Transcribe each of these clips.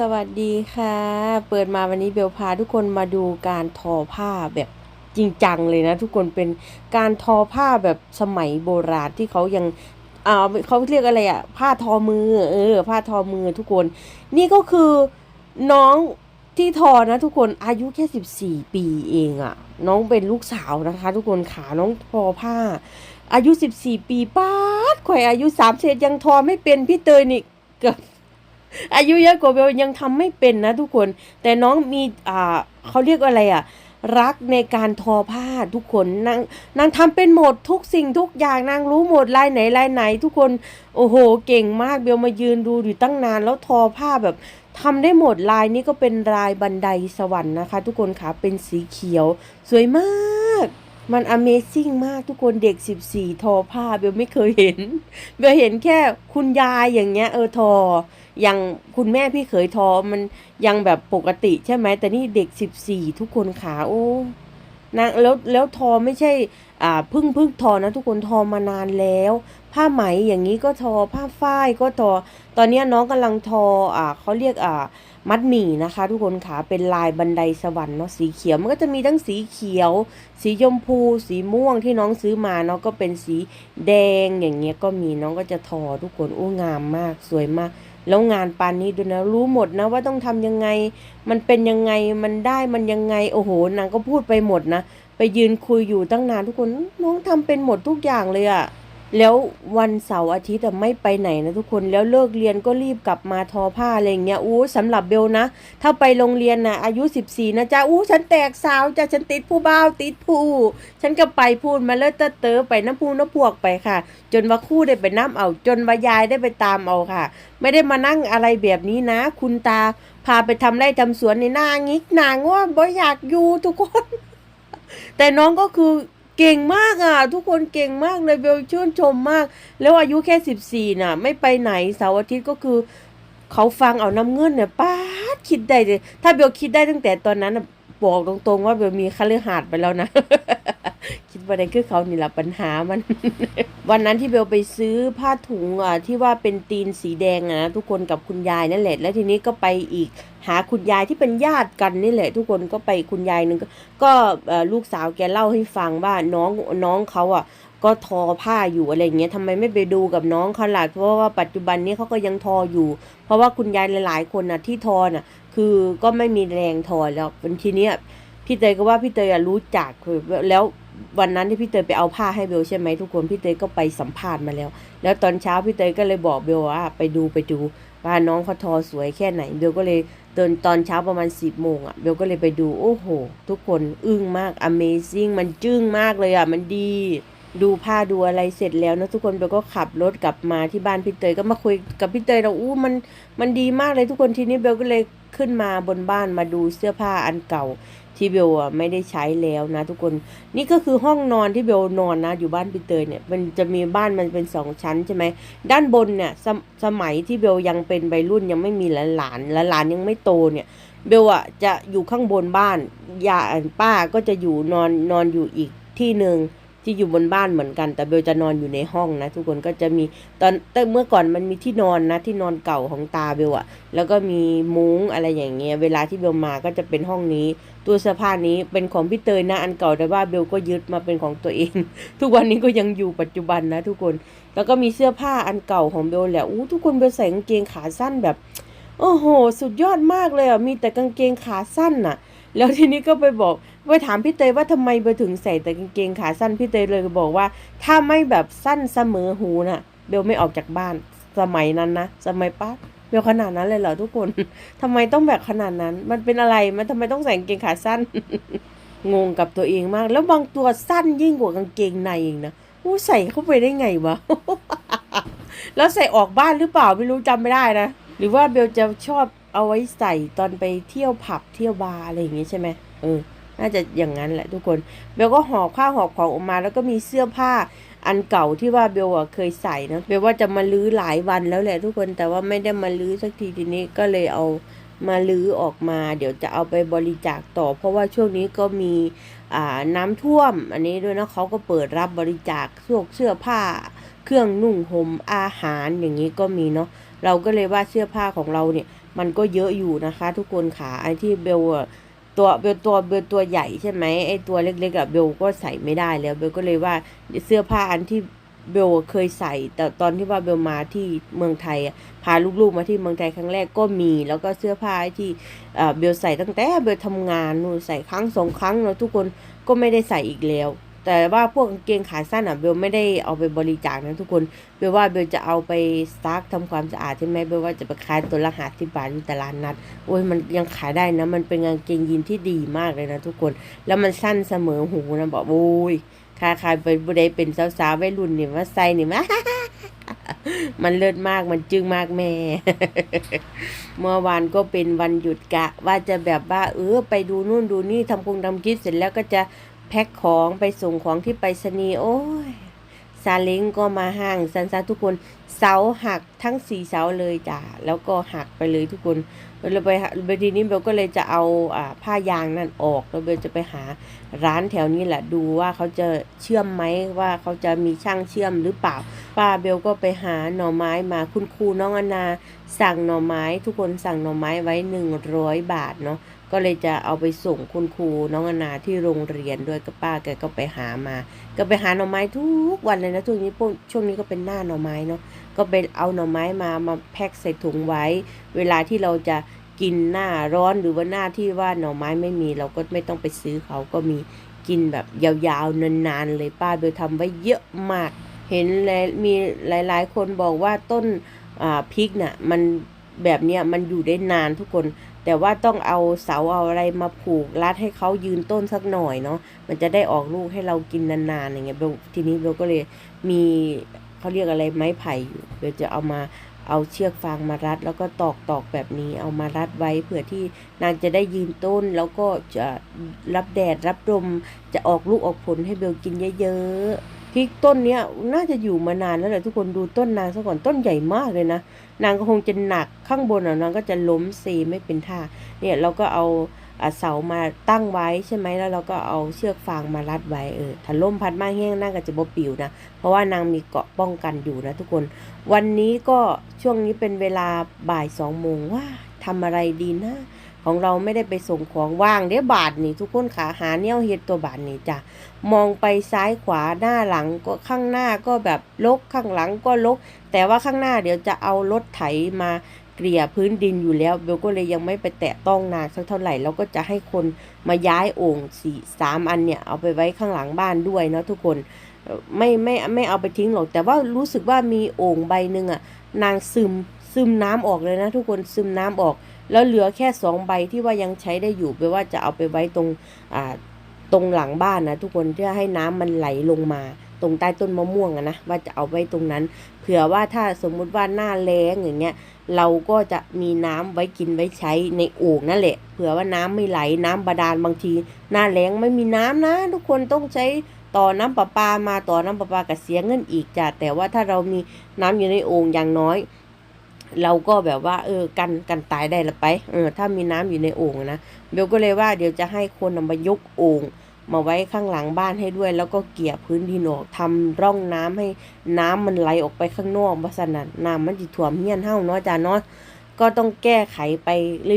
สวัสดีค่ะ เปิดมาวันนี้เบลพาทุกคนมาดูการทอผ้าแบบจริงจังเลยนะ ทุกคนเป็นการทอผ้าแบบสมัยโบราณที่เขายังอ่าเขาเรียกอะไรอะผ้าทอมือ เออ ผ้าทอมือทุกคน นี่ก็คือน้องที่ทอนะทุกคนอายุแค่สิบสี่ปีเองอะน้องเป็นลูกสาวนะคะ ทุกคนขาน้องทอผ้า อายุสิบสี่ปีป้าดข่อยอายุสามเศษยังทอไม่เป็นพี่เตยนี่เกือบ อายุเยอะกว่าเบลยังทำไม่เป็นนะทุกคน แต่น้องมีอ่าเขาเรียกว่าอะไรอะรักในการทอผ้าทุกคนนางนางทำเป็นหมดทุกสิ่งทุกอย่างนางรู้หมดลายไหนลายไหน ทุกคนโอ้โห เก่งมากเบลมายืนดูอยู่ตั้งนานแล้วทอผ้าแบบทำได้หมดลายนี้ก็เป็นลายบันไดสวรรค์นะคะ ทุกคนค่ะเป็นสีเขียว สวยมาก มัน Amazing มากทุกคนเด็ก 14 ทอผ้าเบลไม่เคยเห็นเบลเห็นแค่คุณยายอย่างเงี้ยเออทอ ย่างคุณแม่พี่เขยทอมันยังแบบปกติใช่ไหมแต่นี่เด็ก14ทุกคนขาโอ้นางแล้วแล้วทอไม่ใช่ อ่าพึ่งเพึ่งทอนะทุกคนทอมานานแล้ว ผ้าไหมอย่างนี้ก็ทอผ้าฝ้ายก็ทอ ตอนนี้น้องกำลังทออ่าเขาเรียกอ่ามัดหมี่นะคะ ทุกคนขาเป็นลายบันไดสวรรค์เนาะสีเขียวมันก็จะมีทั้งสีเขียว สีชมพู สีม่วงที่น้องซื้อมาเนาะก็เป็นสีแดงอย่างเงี้ยก็มีน้องก็จะทอทุกคนอู้งามมากสวยมาก แล้วงานปานนี้ด้วยนะ รู้หมดนะว่าต้องทำยังไง มันเป็นยังไงมันได้มันยังไง โอ้โหนางก็พูดไปหมดนะ ไปยืนคุยอยู่ตั้งนานทุกคนน้องทำเป็นหมดทุกอย่างเลยอะ แล้ววันเสาร์อาทิตย์อะไม่ไปไหนนะทุกคนแล้วเลิกเรียนก็รีบกลับมาทอผ้าอะไรอย่างเงี้ยอู้สำหรับเบลนะ ถ้าไปโรงเรียนนะอายุ 14 นะจ๊ะอู้ฉันแตกสาวจ้ะฉันติดผู้บ่าวติดผู้ ฉันก็ไปพูดมาเลิศเตอเตอไปน้ำพูน้ำพวกไปค่ะ จนว่าคู่ได้ไปน้ำเอาจนว่ายายได้ไปตามเอาค่ะ ไม่ได้มานั่งอะไรแบบนี้นะ คุณตาพาไปทำไร่ทำสวนในหน้างิกหนาง่วบ่อยากอยู่ทุกคน แต่น้องก็คือ เก่งมากอะ ทุกคนเก่งมากเลยเบลชื่นชมมาก แล้วอายุแค่สิบสี่น่ะ ไม่ไปไหนเสาร์อาทิตย์ก็คือ เขาฟังเอาน้ำเงินเนี่ยป้าดคิดได้เลยถ้าเบลคิดได้ตั้งแต่ตอนนั้นบอกตรงๆว่าเบลมีคฤหาดไปแล้วนะ คิดว่าได้คือเขานี่แหละปัญหามัน วันนั้นที่เบลไปซื้อผ้าถุงอะที่ว่าเป็นตีนสีแดงอะนะทุกคนกับคุณยายนั่นแหละ แล้วทีนี้ก็ไปอีกหาคุณยายที่เป็นญาติกันนี่แหละ ทุกคนก็ไปคุณยายหนึ่งก็ก็ลูกสาวแกเล่าให้ฟังว่าน้องน้องเขาอะก็ทอผ้าอยู่อะไรเงี้ยทำไมไม่ไปดูกับน้องเขาล่ะเพราะว่าปัจจุบันนี้เขาก็ยังทออยู่ เพราะว่าคุณยายหลาย ๆ คนน่ะที่ทอน่ะ คือก็ไม่มีแรงทอแล้ววันทีเนี้ยพี่เตยก็ว่าพี่เตยรู้จักคือแล้ว วันนั้นที่พี่เตยไปเอาผ้าให้เบลใช่ไหมทุกคนพี่เตยก็ไปสัมภาษณ์มาแล้ว แล้วตอนเช้าพี่เตยก็เลยบอกเบลว่าไปดูไปดูว่าน้องเขาทอสวยแค่ไหนเบลก็เลยเดินตอนเช้าประมาณสิบโมงอะเบลก็เลยไปดูโอ้โห ทุกคนอึ้งมาก Amazing มันจึ้งมากเลยอะมันดีดูผ้าดูอะไรเสร็จแล้วนะทุกคนเบลก็ขับรถกลับมาที่บ้านพี่เตยก็มาคุยกับพี่เตยเราอู้มันมันดีมากเลยทุกคนทีนี้เบลก็เลยขึ้นมาบนบ้านมาดูเสื้อผ้าอันเก่า ที่เบลอะไม่ได้ใช้แล้วนะทุกคน นี่ก็คือห้องนอนที่เบลนอนนะ อยู่บ้านปีเตยเนี่ย มันจะมีบ้านมันเป็นสองชั้นใช่ไหม ด้านบนเนี่ยสมสมัยที่เบลยังเป็นวัยรุ่นยังไม่มีหลานหลานหลานยังไม่โตเนี่ยเบลอะจะอยู่ข้างบนบ้านยาป้าก็จะอยู่นอนนอนอยู่อีกที่หนึ่ง ที่อยู่บนบ้านเหมือนกัน แต่เบลจะนอนอยู่ในห้องนะ ทุกคนก็จะมีตอนแต่เมื่อก่อนมันมีที่นอนนะ ที่นอนเก่าของตาเบลอะแล้วก็มีมุ้งอะไรอย่างเงี้ยเวลาที่เบลมาก็จะเป็นห้องนี้ตัวเสื้อผ้านี้เป็นของพี่เตยนะอันเก่าแต่ว่าเบลก็ยึดมาเป็นของตัวเอง ทุกวันนี้ก็ยังอยู่ปัจจุบันนะ ทุกคนแล้วก็มีเสื้อผ้าอันเก่าของเบลแหละอู้ทุกคนเบลใส่กางเกงขาสั้นแบบ โอ้โห สุดยอดมากเลยอะมีแต่กางเกงขาสั้นน่ะ แล้วทีนี้ก็ไปบอกไปถามพี่เตยว่าทำไมเบลถึงใส่แต่กางเกงขาสั้นพี่เตยเลยบอกว่า ถ้าไม่แบบสั้นเสมอหูน่ะเบลไม่ออกจากบ้านสมัยนั้นนะสมัยป้าเบลขนาดนั้นเลยเหรอทุกคนทำไมต้องแบบขนาดนั้น มันเป็นอะไรมันทำไมต้องใส่กางเกงขาสั้นงงกับตัวเองมาก แล้วบางตัวสั้นยิ่งกว่ากางเกงในเองนะอู้ใส่เข้าไปได้ไงวะแล้วใส่ออกบ้านหรือเปล่าไม่รู้จำไม่ได้นะหรือว่าเบลจะชอบ เอาไว้ใส่ตอนไปเที่ยวผับเที่ยวบาร์อะไรอย่างงี้ใช่ไหมเออ น่าจะอย่างนั้นแหละทุกคน เบลก็หอบข้าวหอบของออกมา แล้วก็มีเสื้อผ้าอันเก่าที่ว่าเบลอะเคยใส่นะเบลว่าจะมาลื้อหลายวันแล้วแหละทุกคนแต่ว่าไม่ได้มาลื้อสักทีทีนี้ก็เลยเอามาลื้อออกมา เดี๋ยวจะเอาไปบริจาคต่อ เพราะว่าช่วงนี้ก็มีอ่าน้ำท่วม อันนี้ด้วยนะเขาก็เปิดรับบริจาคพวกเสื้อผ้า เครื่องนุ่งห่มอาหารอย่างนี้ก็มีเนาะเราก็เลยว่าเสื้อผ้าของเราเนี่ย มันก็เยอะอยู่นะคะ ทุกคนค่ะไอ้ที่เบลตัวเบลตัวเบลตัวใหญ่ใช่ไหมไอ้ตัวเล็กๆอะเบลก็ใส่ไม่ได้แล้วเบลก็เลยว่าเสื้อผ้าอันที่เบลเคยใส่ แต่ตอนที่ว่าเบลมาที่เมืองไทยพาลูกๆมาที่เมืองไทยครั้งแรกก็มี แล้วก็เสื้อผ้าที่เอ่เบลใส่ตั้งแต่เบลทำงานนู่นใส่ครั้งสองครั้งแล้วทุกคนก็ไม่ได้ใส่อีกแล้ว แต่ว่าพวกกางเกงขาสั้นอะเบลไม่ได้เอาไปบริจาคนะทุกคนเบลว่าเบลจะเอาไปซักทำความสะอาดใช่ไหมเบลว่าจะไปขายตัวละหาสิบบาทอยู่ตลาดนัดโอ้ยมันยังขายได้นะ มันเป็นกางเกงยีนที่ดีมากเลยนะทุกคน แล้วมันสั้นเสมอหูนะบอกโอ้ยครใครเป็นบุได้เป็นสาวๆวัยรุ่นเนี่มาใส่นี่ยมามันเลิศมากมันจึงมากแม่ เมื่อวานก็เป็นวันหยุดกะ ว่าจะแบบว่าเออไปดูนู่นดูนี่ทำคงทำคลิปเสร็จแล้วก็จะ แพ็คของไปส่งของที่ไปรษณีย์โอ้ยซาเล้งก็มาห้างสันซาทุกคนเสาหักทั้งสี่เสาเลยจ้ะแล้วก็หักไปเลยทุกคนเราไปไปทีนี้เบลก็เลยจะเอาอ่าผ้ายางนั่นออกแล้วเบลจะไปหาร้านแถวนี้แหละดูว่าเขาจะเชื่อมไหมว่าเขาจะมีช่างเชื่อมหรือเปล่า ป้าเบลก็ไปหาหน่อไม้มาคุณครูน้องอนา สั่งหน่อไม้ทุกคนสั่งหน่อไม้ไว้หนึ่งร้อยบาทเนาะ ก็เลยจะเอาไปส่งคุณครูน้องอนาที่โรงเรียนด้วยกับป้าแกก็ไปหามา ก็ไปหาหน่อไม้ทุกวันเลยนะช่วงนี้ช่วงนี้ก็เป็นหน้าหน่อไม้เนาะก็ไปเอาหน่อไม้มามาแพ็คใส่ถุงไว้ เวลาที่เราจะกินหน้าร้อนหรือว่าหน้าที่ว่าหน่อไม้ไม่มี เราก็ไม่ต้องไปซื้อเขาก็มีกินแบบยาวๆนานๆเลยป้าโดยทำไว้เยอะมาก เห็นหลยมีหลายๆ คนบอกว่าต้นพริกน่ะมันแบบเนี้ยมันอยู่ได้นานทุกคน แต่ว่าต้องเอาเสาเอาอะไรมาผูกรัดให้เขายืนต้นสักหน่อยเนาะมันจะได้ออกลูกให้เรากินนานๆอย่างเงี้ยเบลทีนี้เบลก็เลยมีเขาเรียกอะไรไม้ไผ่อยู่เบลจะเอามาเอาเชือกฟางมารัด แล้วก็ตอกตอกแบบนี้เอามารัดไว้เผื่อที่นางจะได้ยืนต้น แล้วก็จะรับแดดรับลมจะออกลูกออกผลให้เบลกินเยอะๆ พริกต้นเนี้ยน่าจะอยู่มานานแล้วแหละทุกคนดูต้นนางซะก่อนต้นใหญ่มากเลยนะ นางก็คงจะหนักข้างบนอะนางก็จะล้มเซไม่เป็นท่า เนี่ยเราก็เอาเสามาตั้งไว้ใช่ไหมแล้วเราก็เอาเชือกฟางมารัดไว้เออถ้าล่มพัดมาแห้งนางก็จะบ่ปิวนะ เพราะว่านางมีเกาะป้องกันอยู่นะทุกคน วันนี้ก็ช่วงนี้เป็นเวลาบ่ายสองโมงว่าทำอะไรดีนะ ของเราไม่ได้ไปส่งของว่างเดี๋ยวบาทนี่ทุกคนขาหาเนี่ยเฮ็ดตัวบาทนี่จ้ะมองไปซ้ายขวาหน้าหลังก็ข้างหน้าก็แบบลกข้างหลังก็ลก แต่ว่าข้างหน้าเดี๋ยวจะเอารถไถมาเกลี่ยพื้นดินอยู่แล้วเบลก็เลยยังไม่ไปแตะต้องนานสักเท่าไหร่แล้วก็จะให้คนมาย้ายโอ่งสี่สามอันเนี่ยเอาไปไว้ข้างหลังบ้านด้วยเนาะทุกคนไม่ไม่ไม่เอาไปทิ้งหรอกแต่ว่ารู้สึกว่ามีโอ่งใบหนึ่งอะนางซึมซึมน้ำออกเลยนะทุกคนซึมน้ำออก แล้วเหลือแค่สองใบที่ว่ายังใช้ได้อยู่แปลว่าจะเอาไปไว้ตรงอ่าตรงหลังบ้านนะทุกคนเพื่อให้น้ำมันไหลลงมา ตรงใต้ต้นมะม่วงอะนะว่าจะเอาไว้ตรงนั้น เผื่อว่าถ้าสมมุติว่าหน้าแล้งอย่างเงี้ยเราก็จะมีน้ำไว้กินไว้ใช้ในโอ่งนั่นแหละเผื่อว่าน้ำไม่ไหลน้ำบาดาลบางที หน้าแล้งไม่มีน้ำนะ ทุกคนต้องใช้ต่อน้ำประปามาต่อน้ำประปากับเสียเงินอีกจ้ะแต่ว่าถ้าเรามีน้ำอยู่ในโอ่งอย่างน้อย เราก็แบบว่า เออกันกันตายได้ละไปเออถ้ามีน้ำอยู่ในโอ่งนะเบลก็เลยว่าเดี๋ยวจะให้คนนำมายกโอ่งมาไว้ข้างหลังบ้านให้ด้วย แล้วก็เกี่ยพื้นดินออกทำร่องน้ำให้น้ำมันไหลออกไปข้างนอกเพรานนั้นน้ำมันจะท่วมเฮี้ยนเฮาเนาะจ้าเนาะก็ต้องแก้ไขไป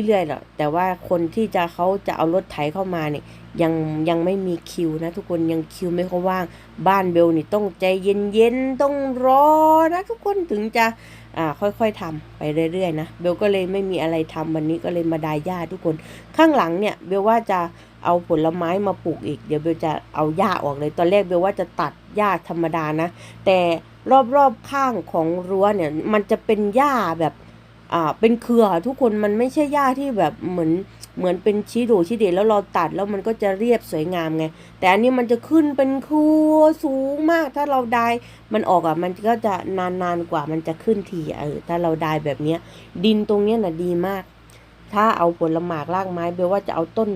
เรื่อยๆแหละแต่ว่าคนที่จะเขาจะเอารถไถเข้ามาเนี่ยยังยังไม่มีคิวนะทุกคนยังคิวไม่ค่อยว่าง บ้านเบลนี่ต้องใจเย็นๆต้องรอนะทุกคนถึงจะ ค่อยๆทำไปเรื่อยๆนะเบลก็เลยไม่มีอะไรทำวันนี้ก็เลยมาดายหญ้าทุกคน ข้างหลังเนี่ยเบลว่าจะเอาผลไม้มาปลูกอีก เดี๋ยวเบลจะเอาหญ้าออกเลย ตอนแรกเบลว่าจะตัดหญ้าธรรมดานะ แต่รอบๆข้างของรั้วเนี่ยมันจะเป็นหญ้าแบบอ่าเป็นเครือทุกคนมันไม่ใช่หญ้าที่แบบเหมือน เหมือนเป็นชี้โดชี้เดชแล้วเราตัดแล้วมันก็จะเรียบสวยงามไง แต่อันนี้มันจะขึ้นเป็นครัวสูงมาก ถ้าเราได้มันออกอะมันก็จะนานๆกว่ามันจะขึ้นทีเออถ้าเราได้แบบเนี้ย ดินตรงเนี้ยน่ะดีมาก ถ้าเอาผลหมากรากไม้เบลว่าจะเอาต้น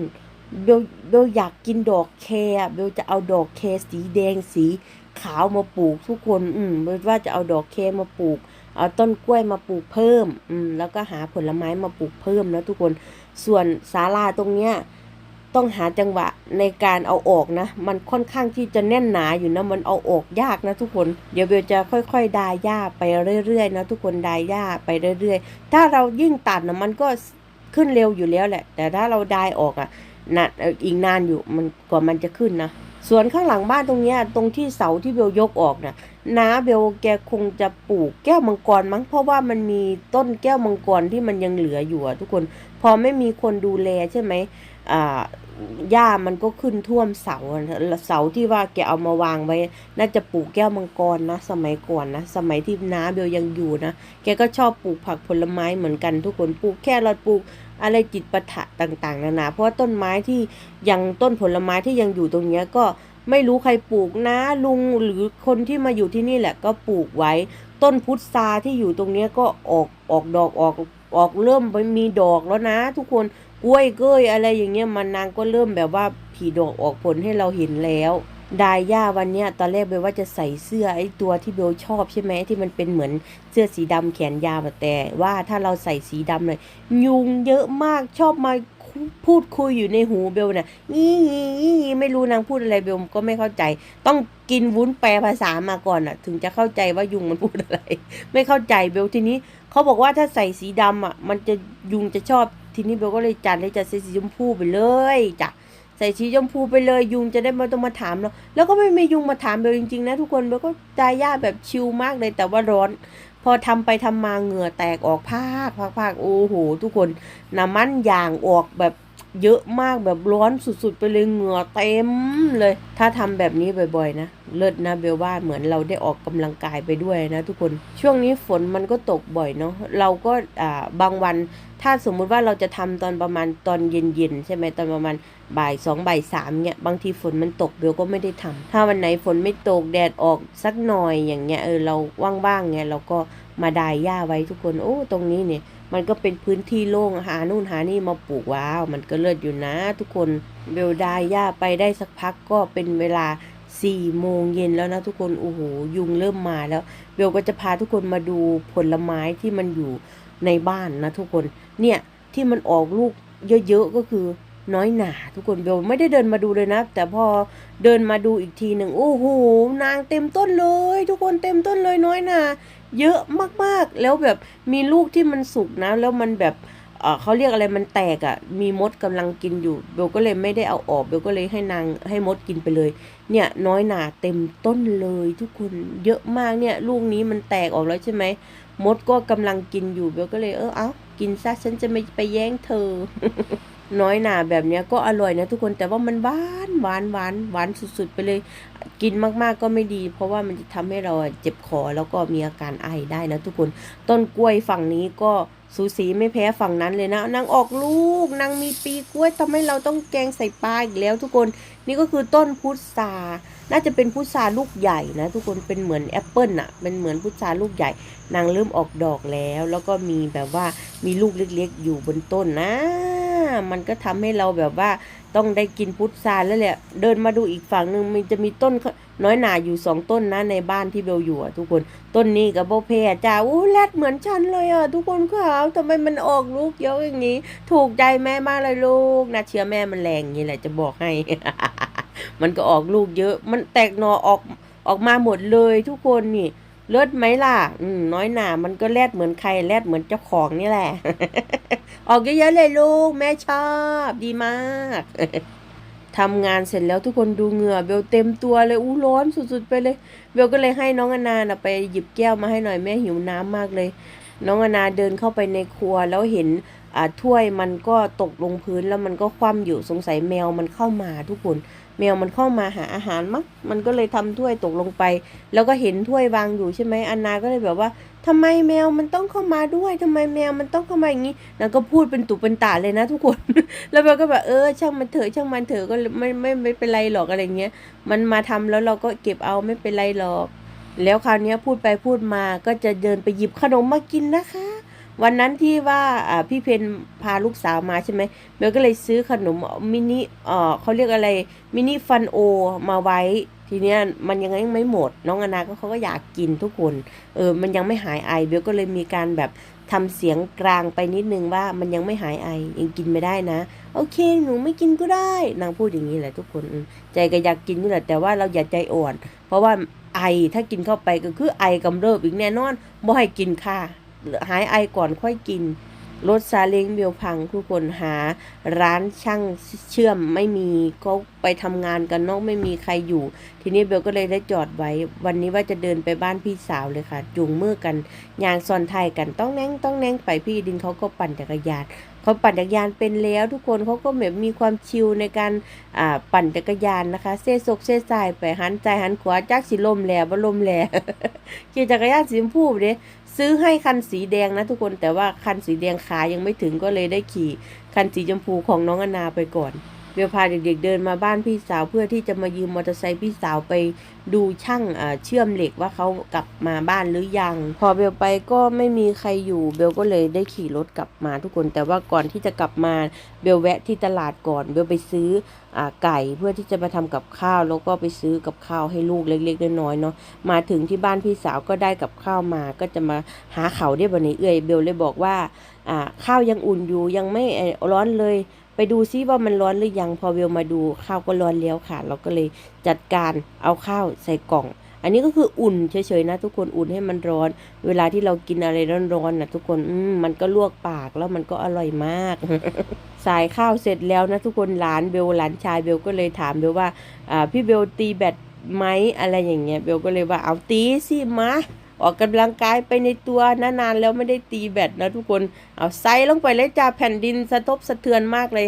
เบลเบลอยากกินดอกแคเบลจะเอาดอกแคสีแดงสีขาวมาปลูกทุกคน อืมเบลว่าจะเอาดอกแคมาปลูก เอาต้นกล้วยมาปลูกเพิ่ม อืม แล้วก็หาผลไม้มาปลูกเพิ่มนะทุกคน ส่วนศาลาตรงเนี้ยต้องหาจังหวะในการเอาออกนะ มันค่อนข้างที่จะแน่นหนาอยู่นะ มันเอาออกยากนะทุกคน เดี๋ยวเบลจะค่อยๆดายหญ้าไปเรื่อยๆนะทุกคนดายหญ้าไปเรื่อย ๆ ถ้าเรายิ่งตัดนะมันก็ขึ้นเร็วอยู่แล้วแหละ แต่ถ้าเราดายออกอะนะอีกนานอยู่มันกว่ามันจะขึ้นนะ สวนข้างหลังบ้านตรงเนี้ยตรงที่เสาที่เบลยกออกน่ะน้าเบลแกคงจะปลูกแก้วมังกรมั้งเพราะว่ามันมีต้นแก้วมังกรที่มันยังเหลืออยู่ทุกคนพอไม่มีคนดูแลใช่ไหมอ่าหญ้ามันก็ขึ้นท่วมเสาเสาที่ว่าแกเอามาวางไว้ น่าจะปลูกแก้วมังกรนะ สมัยก่อนนะ สมัยที่น้าเบลยังอยู่นะ แกก็ชอบปลูกผักผลไม้เหมือนกันทุกคน ปลูกแค่เราปลูก อะไรจิตประทะต่างๆ นานา เพราะว่าต้นไม้ที่ยังต้นผลไม้ที่ยังอยู่ตรงเนี้ยก็ไม่รู้ใครปลูกนะลุงหรือคนที่มาอยู่ที่นี่แหละก็ปลูกไว้ ต้นพุทราที่อยู่ตรงเนี้ยก็ออกออกดอกออกออกเริ่มมีดอกแล้วนะ ทุกคนกล้วยเก้ยอะไรอย่างเงี้ยมันนางก็เริ่มแบบว่าผีดอกออกผลให้เราเห็นแล้ว ดายย่าวันเนี้ยตอนแรกเบลว่าจะใส่เสื้อไอ้ตัวที่เบลชอบใช่ไหมที่มันเป็นเหมือนเสื้อสีดำแขนยาวแต่ว่าถ้าเราใส่สีดำเลยยุงเยอะมากชอบมาพูดคุยอยู่ในหูเบลน่ะงี้งี้งี้ไม่รู้นางพูดอะไรเบลก็ไม่เข้าใจ ต้องกินวุ้นแปลภาษามาก่อนอะ ถึงจะเข้าใจว่ายุงมันพูดอะไร ไม่เข้าใจเบลทีนี้เขาบอกว่าถ้าใส่สีดำอะ มันจะยุงจะชอบทีนี้เบลก็เลยจัดเลยจัดใส่สีชมพูไปเลยจ้ะ ส่สีชมพูไปเลยยุงจะได้ไม่ต้องมาถามเราแล้วก็ไม่มียุงมาถามเบลจริงๆนะทุกคนเบลก็ใจย่าแบบชิลมากเลยแต่ว่าร้อน พอทำไปทำมาเหงื่อแตกออกภาคภาคภาคโอ้โห ทุกคนน้ำมันยางออกแบบเยอะมากแบบร้อนสุดๆ ไปเลยเหงื่อเต็มเลย ถ้าทำแบบนี้บ่อยๆนะ เลิศนะเบลว่าเหมือนเราได้ออกกำลังกายไปด้วยนะทุกคน ช่วงนี้ฝนมันก็ตกบ่อยเนาะ เราก็อ่าบางวัน ถ้าสมมุติว่าเราจะทำตอนประมาณตอนเย็นๆใช่ไหมตอนประมาณบ่ายสองบ่ายสามเนี่ยบางทีฝนมันตกเบลก็ไม่ได้ทำถ้าวันไหนฝนไม่ตกแดดออกสักหน่อยอย่างเงี้ยเออเราว่างๆเงี้ยเราก็มาดายหญ้าไว้ทุกคนโอ้ตรงนี้เนี่ยมันก็เป็นพื้นที่โล่งหานู่นหานี่มาปลูกว้าว มันก็เลิศอยู่นะ ทุกคนเบลดายหญ้าไปได้สักพักก็เป็นเวลาสี่โมงเย็นแล้วนะทุกคนโอ้โหยุงเริ่มมาแล้ว เบลก็จะพาทุกคนมาดูผลไม้ที่มันอยู่ในบ้านนะทุกคน เนี่ยที่มันออกลูกเยอะๆก็คือน้อยหนาทุกคนเบลไม่ได้เดินมาดูเลยนะ แต่พอเดินมาดูอีกทีหนึ่งโอ้โหนางเต็มต้นเลย ทุกคนเต็มต้นเลยน้อยหนาเยอะมากๆ แล้วแบบมีลูกที่มันสุกนะ แล้วมันแบบเขาเรียกอะไรมันแตกอะ่ะ มีมดกำลังกินอยู่เบลก็เลยไม่ได้เอาออกเบลก็เลยให้นางให้มดกินไปเลย เนี่ยน้อยหนาเต็มต้นเลยทุกคนเยอะมากเนี่ย ลูกนี้มันแตกออกแล้วใช่ไหมมดก็กำลังกินอยู่เบลก็เลยเออเอา กินซะฉันจะไม่ไปแย่งเธอ น้อยหนาแบบเนี้ยก็อร่อยนะทุกคนแต่ว่ามันหวานหวานหวานหวานสุดๆไปเลย กินมากๆก็ไม่ดี เพราะว่ามันจะทำให้เราเจ็บคอแล้วก็มีอาการไอได้นะทุกคนต้นกล้วยฝั่งนี้ก็สูสีไม่แพ้ฝั่งนั้นเลยนะนางออกลูกนางมีปีกล้วยทำให้เราต้องแกงใส่ปลาอีกแล้วทุกคน นี่ก็คือต้นพุทรา น่าจะเป็นพุทราลูกใหญ่นะทุกคนเป็นเหมือนแอปเปิลอะเป็นเหมือนพุทราลูกใหญ่ นางเริ่มออกดอกแล้ว แล้วก็มีแบบว่ามีลูกเล็กๆอยู่บนต้นนะ มันก็ทำให้เราแบบว่าต้องได้กินพุทราแล้วแหละ เดินมาดูอีกฝั่งหนึ่งมันจะมีต้นน้อยหนาอยู่สองต้นนะในบ้านที่เบลอยู่อะทุกคน ต้นนี้กับโบเพจ้าอู้แรดเหมือนฉันเลยอะทุกคนครับทำไมมันออกลูกเยอะอย่างนี้ ถูกใจแม่มากเลยลูกนะเชื้อแม่มันแรงอย่างนี้แหละจะบอกให้ มันก็ออกลูกเยอะ มันแตกหนอออกออกมาหมดเลยทุกคนนี่ เลิศไหมล่ะ อืม น้อยหนามันก็แรดเหมือนใครแรดเหมือนเจ้าของนี่แหละ ออกเยอะๆเลยลูก แม่ชอบ ดีมากทำงานเสร็จแล้วทุกคนดูเหงื่อเบลเต็มตัวเลยอู้ร้อนสุดๆไปเลย เบลก็เลยให้น้องอนานะไปหยิบแก้วมาให้หน่อยแม่หิวน้ำมากเลย น้องอนาเดินเข้าไปในครัวแล้วเห็นอ่าถ้วยมันก็ตกลงพื้นแล้วมันก็คว่ำอยู่สงสัยแมวมันเข้ามาทุกคน แมวมันเข้ามาหาอาหารมั้งมันก็เลยทำถ้วยตกลงไป แล้วก็เห็นถ้วยวางอยู่ใช่ไหมอันนาก็เลยแบบว่าทำไมแมวมันต้องเข้ามาด้วยทำไมแมวมันต้องเข้ามาอย่างนี้นางก็พูดเป็นตุเป็นตาเลยนะทุกคน แล้วเราก็แบบเออ ช่างมันเถอะช่างมันเถอะก็ไม่ไม่ไม่ไม่เป็นไรหรอกอะไรเงี้ย มันมาทำแล้วเราก็เก็บเอาไม่เป็นไรหรอก แล้วคราวนี้พูดไปพูดมาก็จะเดินไปหยิบขนมมากินนะคะ วันนั้นที่ว่าพี่เพนพาลูกสาวมาใช่ไหมเบลก็เลยซื้อขนมมินิเออเขาเรียกอะไรมินิฟันโอมาไว้ทีเนี้ยมันยังยังไม่หมด น้องอนาก็เขาก็อยากกินทุกคนเออมันยังไม่หายไอเบลก็เลยมีการแบบทำเสียงกลางไปนิดนึงว่ามันยังไม่หายไอยังกินไม่ได้นะ โอเค หนูไม่กินก็ได้นางพูดอย่างนี้แหละทุกคนใจก็อยากกินอยู่แหละแต่ว่าเราอย่าใจอ่อน เพราะว่าไอถ้ากินเข้าไปก็คือไอกำเริบอีกแน่นอนบ่ให้กินค่ะ หายไอก่อนค่อยกิน รถซาเล้งเบลพังทุกคนหา ร้านช่างเชื่อมไม่มีก็ไปทำงานกันนอกไม่มีใครอยู่ ทีนี้เบลก็เลยได้จอดไว้ วันนี้ว่าจะเดินไปบ้านพี่สาวเลยค่ะ จุงมือกันยางซอนไทยกันต้องแน่งต้องแน่งไปพี่ดินเขาก็ปั่นจักรยาน เขาปั่นจักรยานเป็นแล้วทุกคนเขาก็แบบมีความชิลในการอ่าปั่นจักรยานนะคะเซ่ซกเซ่สายไปหันใจหันขวาจักสีลมแหล่บ่ลมแหล่ขี่จักรยานสีชมพูเด้ซื้อให้คันสีแดงนะทุกคนแต่ว่าคันสีแดงขายังไม่ถึงก็เลยได้ขี่คันสีชมพูของน้องอนาไปก่อน เบลพาเด็กๆเดินมาบ้านพี่สาวเพื่อที่จะมายืมมอเตอร์ไซค์พี่สาวไปดูช่างเชื่อมเหล็กว่าเขากลับมาบ้านหรือยัง พอเบลไปก็ไม่มีใครอยู่เบลก็เลยได้ขี่รถกลับมาทุกคน แต่ว่าก่อนที่จะกลับมาเบลแวะที่ตลาดก่อนเบลไปซื้ออไก่เพื่อที่จะมาทำกับข้าว แล้วก็ไปซื้อกับข้าวให้ลูกเล็กๆน้อยๆเนาะมาถึงที่บ้านพี่สาวก็ได้กับข้าวมาก็จะมาหาเขาได้บันนี้เอื่อยเบลเลยบอกว่า ข้าวยังอุ่นอยู่ยังไม่ร้อนเลย ไปดูซิว่ามันร้อนหรือยังพอเวลมาดูข้าวก็ร้อนแล้วค่ะ เราก็เลยจัดการเอาข้าวใส่กล่อง อันนี้ก็คืออุ่นเฉยๆนะ ทุกคนอุ่นให้มันร้อน เวลาที่เรากินอะไรร้อนๆนะทุกคนอืมมันก็ลวกปากแล้วมันก็อร่อยมากสายข้าวเสร็จแล้วนะทุกคนหลานเบลหลานชายเบลก็เลยถามเบลว่าอ่าพี่เบลตีแบตไหมอะไรอย่างเงี้ยเบลก็เลยว่าเอาตีสิมา ออกกำลังกายไปในตัวนานๆแล้วไม่ได้ตีแบตนะทุกคน เอาใส่ลงไปเลยจ้าแผ่นดินสะทบสะเทือนมากเลย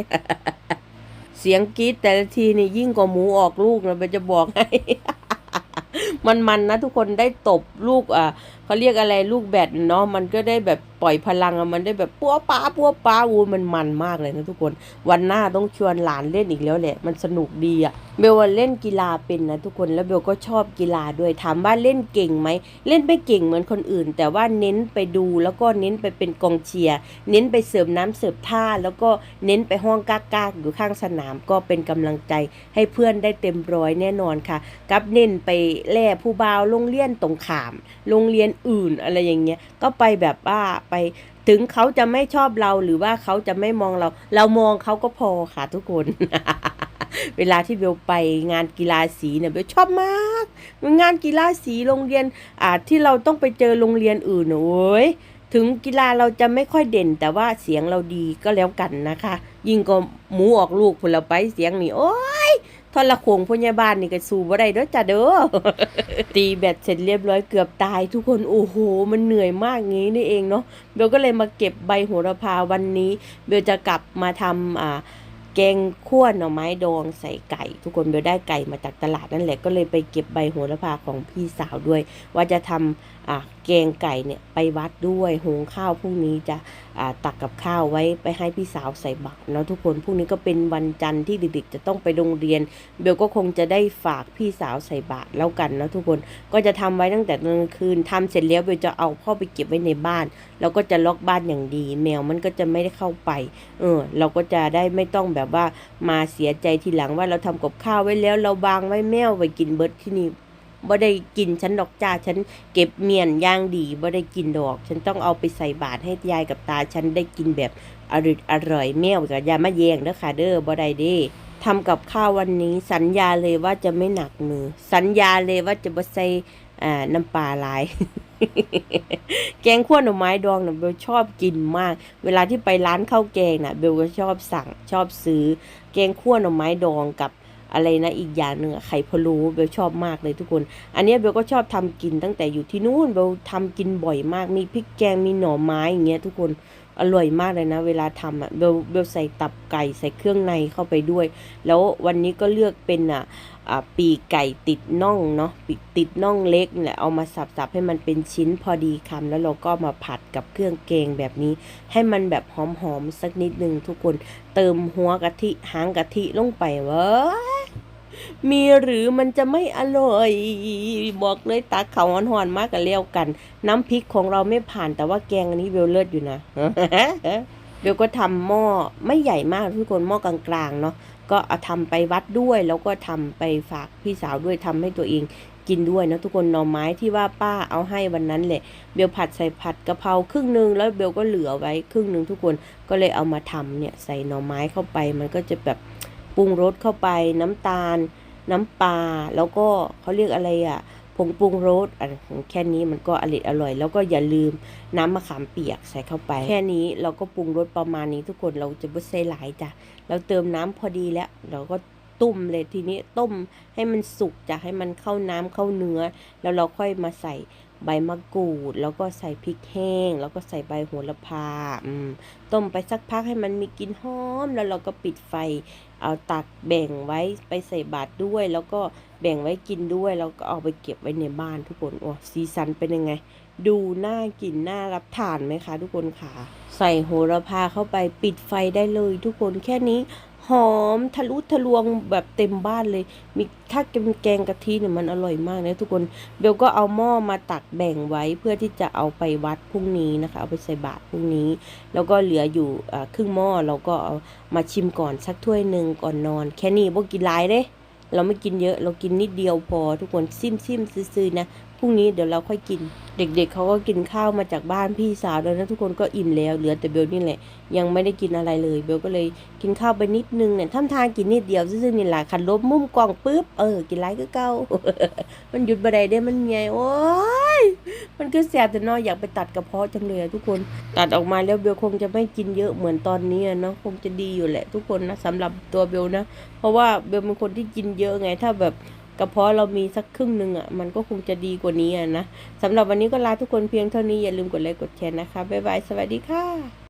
เสียงกรี๊ดแต่ละทีนี่ยิ่งกว่าหมูออกลูกนะเบลจะบอกให้มันๆนๆนะทุกคนได้ตบลูกอ่า เขาเรียกอะไรลูกแบดเนาะมันก็ได้แบบปล่อยพลังอะมันได้แบบปัวป้าปัวป้าอูมันมันมากเลยนะทุกคน วันหน้าต้องชวนหลานเล่นอีกแล้วแหละ มันสนุกดีอะเบลว่าเล่นกีฬาเป็นนะทุกคนแล้วเบลก็ชอบกีฬาด้วยถามว่าเล่นเก่งไหมเล่นไม่เก่งเหมือนคนอื่น แต่ว่าเน้นไปดูแล้วก็เน้นไปเป็นกองเชียร์เน้นไปเสริมน้ำเสริมท่า แล้วก็เน้นไปห้องกากๆอยู่ข้างสนามก็เป็นกำลังใจให้เพื่อนได้เต็มร้อยแน่นอนค่ะ กับเน้นไปแล่ผู้บ่าวโรงเรียนตรงขาม โรงเรียนอื่นอะไรอย่างเงี้ยก็ไปแบบว่าไปถึงเขาจะไม่ชอบเราหรือว่าเขาจะไม่มองเรา เรามองเขาก็พอค่ะทุกคน เวลาที่เบลไปงานกีฬาสีเนี่ยเบลชอบมากงานกีฬาสีโรงเรียนอ่าที่เราต้องไปเจอโรงเรียนอื่นโอ้ยถึงกีฬาเราจะไม่ค่อยเด่น แต่ว่าเสียงเราดีก็แล้วกันนะคะ ยิ่งก็หมูออกลูกพนเราไปเสียงนี่โอ้ย ทอดละโขงพยาบาลนี่ก็สู้บ่ได้เด้อจ้ะเด้อตีแบตเสร็จเรียบร้อยเกือบตาย ทุกคนโอ้โห มันเหนื่อยมากงี้นี่เองเนาะเบลก็เลยมาเก็บใบโหระพาวันนี้ เบลจะกลับมาทำอ่าแกงขั่วหน่อไม้ดองใส่ไก่ ทุกคนเบลได้ไก่มาจากตลาดนั่นแหละก็เลยไปเก็บใบโหระพาของพี่สาวด้วย ว่าจะทำอ่า แกงไก่เนี่ยไปวัดด้วยหุงข้าวพรุ่งนี้จะตักกับข้าวไว้ไปให้พี่สาวใส่บาตรเนาะทุกคนพรุ่งนี้ก็เป็นวันจันทร์ที่เด็กๆจะต้องไปโรงเรียน เบลก็คงจะได้ฝากพี่สาวใส่บาตรแล้วกันนะทุกคนก็จะทำไว้ตั้งแต่กลางคืนทำเสร็จแล้วเบลจะเอาพ่อไปเก็บไว้ในบ้าน แล้วก็จะล็อกบ้านอย่างดี แมวมันก็จะไม่ได้เข้าไปเออเราก็จะได้ไม่ต้องแบบว่ามาเสียใจทีหลังว่าเราทำกับข้าวไว้แล้วเราวางไว้แมวไว้กินเบิร์ดที่นี่ บ่ได้กินฉันดอกจ้าฉันเก็บเมียนย่างดีบ่ได้กินดอก ฉันต้องเอาไปใส่บาตรให้ยายกับตาฉันได้กินแบบอร่อยอร่อยแมวกับยามาแยงเด้อค่ะเด้อบ่ได้เด้ทำกับข้าววันนี้สัญญาเลยว่าจะไม่หนักมือ สัญญาเลยว่าจะบ่ใส่น้ำปลาหลาย แกงขั่วหน่อไม้ดองเนี่ยเบลชอบกินมาก เวลาที่ไปร้านข้าวแกงน่ะเบลก็ชอบสั่งชอบซื้อ แกงขั่วหน่อไม้ดองกับ อะไรนะอีกอย่างหนึ่งไข่พะโล้เบลชอบมากเลยทุกคน อันนี้เบลก็ชอบทำกินตั้งแต่อยู่ที่นู่นเบลทำกินบ่อยมากมีพริกแกงมีหน่อไม้อย่างเงี้ยทุกคนอร่อยมากเลยนะ เวลาทำอะเบลเบลใส่ตับไก่ใส่เครื่องในเข้าไปด้วย แล้ววันนี้ก็เลือกเป็นอะอ่า ปีกไก่ติดน่องเนาะปีกติดน่องเล็กนี่แหละเอามาสับๆให้มันเป็นชิ้นพอดีคำแล้วเราก็มาผัดกับเครื่องแกงแบบนี้ ให้มันแบบหอมๆสักนิดนึงทุกคนเติมหัวกะทิหางกะทิลงไปเว้ยมีหรือมันจะไม่อร่อย บอกเลยตาเขาหอนๆมากกับเลี้ยวกัน น้ำพริกของเราไม่ผ่านแต่ว่าแกงอันนี้เบลเลิศอยู่นะเบลก็ทำหม้อไม่ใหญ่มากทุกคนหม้อกลางๆเนาะ ก็เอาทำไปวัดด้วย แล้วก็ทำไปฝากพี่สาวด้วยทำให้ตัวเองกินด้วยนะทุกคนหน่อไม้ที่ว่าป้าเอาให้วันนั้นแหละเบลผัดใส่ผัดกะเพราครึ่งหนึ่งแล้วเบลก็เหลือไว้ครึ่งหนึ่งทุกคนก็เลยเอามาทำเนี่ยใส่หน่อไม้เข้าไป มันก็จะแบบปรุงรสเข้าไป น้ำตาล น้ำปลาแล้วก็เขาเรียกอะไรอะผงปรุงรสอันแค่นี้มันก็อร่อยอร่อย แล้วก็อย่าลืมน้ำมะขามเปียกใส่เข้าไป แค่นี้เราก็ปรุงรสประมาณนี้ทุกคนเราจะไม่ใส่หลายจ้ะ เราเติมน้ำพอดีแล้ว เราก็ตุ่มเลยทีนี้ต้มให้มันสุกจะให้มันเข้าน้ำเข้าเนื้อ แล้วเราค่อยมาใส่ใบมะกรูด แล้วก็ใส่พริกแห้ง แล้วก็ใส่ใบโหระพาอืมต้มไปสักพักให้มันมีกลิ่นหอม แล้วเราก็ปิดไฟ เอาตักแบ่งไว้ไปใส่บาตรด้วย แล้วก็แบ่งไว้กินด้วย แล้วก็เอาไปเก็บไว้ในบ้านทุกคนโอ้สีสันเป็นยังไง ดูน่ากินน่ารับทานไหมคะ ทุกคนค่ะ ใส่โหระพาเข้าไปปิดไฟได้เลย ทุกคนแค่นี้ หอมทะลุทะลวงแบบเต็มบ้านเลย มีถ้าแกงแกงกะทิเนี่ยมันอร่อยมากนะทุกคน เบลก็เอาหม้อมาตักแบ่งไว้เพื่อที่จะเอาไปวัดพรุ่งนี้นะคะ เอาไปใส่บาตรพรุ่งนี้ แล้วก็เหลืออยู่ครึ่งหม้อเราก็เอามาชิมก่อนสักถ้วยหนึ่งก่อนนอน แค่นี้บ่กินหลายเด้เราไม่กินเยอะ เรากินนิดเดียวพอทุกคนซิมซิมซื่อๆนะ รุ่งนี้เดี๋ยวเราค่อยกิน เด็กๆเขาก็กินข้าวมาจากบ้านพี่สาวแล้วนะทุกคนก็อิ่มแล้วเหลือแต่เบลนี่แหละ ยังไม่ได้กินอะไรเลยเบลก็เลยกินข้าวไปนิดนึงเนี่ยทำทานกินนิดเดียวซื่อๆนี่แหละขันลบมุมกล่องปุ๊บเออกินไรก็เก่ามันหยุดบ่ได้เด้มันไงโอ้ยมันก็แสบแต่นออยากไปตัดกระเพาะจังเลยทุกคนตัดออกมาแล้วเบลคงจะไม่กินเยอะเหมือนตอนนี้เนาะคงจะดีอยู่แหละ ทุกคนนะสำหรับตัวเบลนะ เพราะว่าเบลเป็นคนที่กินเยอะไงถ้าแบบ กระเพาะเรามีสักครึ่งหนึ่งอะมันก็คงจะดีกว่านี้อะนะสำหรับวันนี้ก็ลาทุกคนเพียงเท่านี้อย่าลืมกดไลค์กดแชร์นะคะบ๊ายบายสวัสดีค่ะ